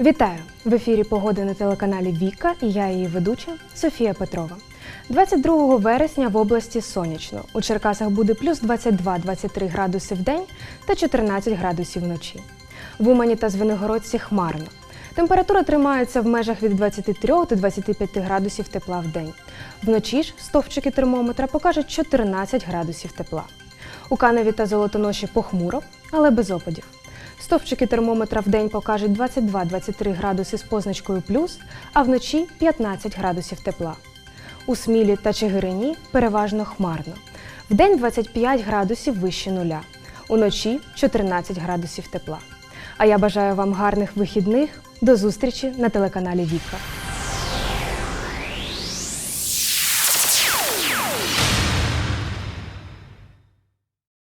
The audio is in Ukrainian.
Вітаю! В ефірі Погоди на телеканалі Віка і я її ведуча Софія Петрова. 22 вересня в області сонячно. У Черкасах буде плюс 22-23 градуси в день та 14 градусів вночі. В Умані та Звенигородці хмарно. Температура тримається в межах від 23 до 25 градусів тепла в день. Вночі ж стовпчики термометра покажуть 14 градусів тепла. У Каневі та Золотоноші похмуро, але без опадів. Стовпчики термометра в день покажуть 22-23 градуси з позначкою плюс, а вночі 15 градусів тепла. У Смілі та Чигирині переважно хмарно. Вдень 25 градусів вище нуля, уночі 14 градусів тепла. А я бажаю вам гарних вихідних. До зустрічі на телеканалі Віка.